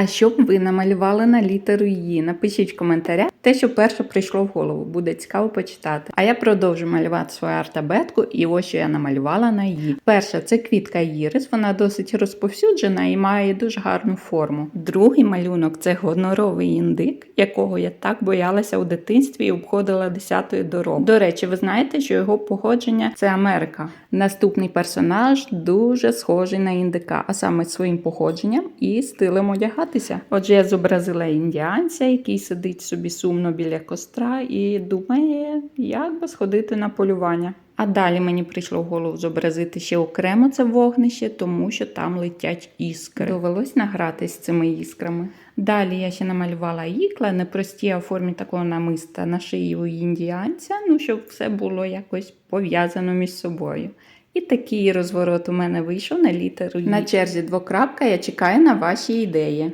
А що б ви намалювали на літеру «Ї»? Напишіть в коментарях те, що перше прийшло в голову. Буде цікаво почитати. А я продовжу малювати свою артабетку, і ось що я намалювала на «Ї». Перша це квітка Ірис, вона досить розповсюджена і має дуже гарну форму. Другий малюнок це гоноровий індик, якого я так боялася у дитинстві і обходила десятою дорогою. До речі, ви знаєте, що його походження це Америка. Наступний персонаж дуже схожий на індика, а саме своїм походженням і стилем одягатися. Отже, я зобразила індіанця, який сидить собі сумно біля костра і думає, як би сходити на полювання. А далі мені прийшло в голову зобразити ще окремо це вогнище, тому що там летять іскри. Довелось награтись з цими іскрами. Далі я ще намалювала ікла, непрості, в формі такого намиста на шиї у індіанця, ну щоб все було якось пов'язано між собою. І такий розворот у мене вийшов на літеру. На черзі двокрапка, я чекаю на ваші ідеї.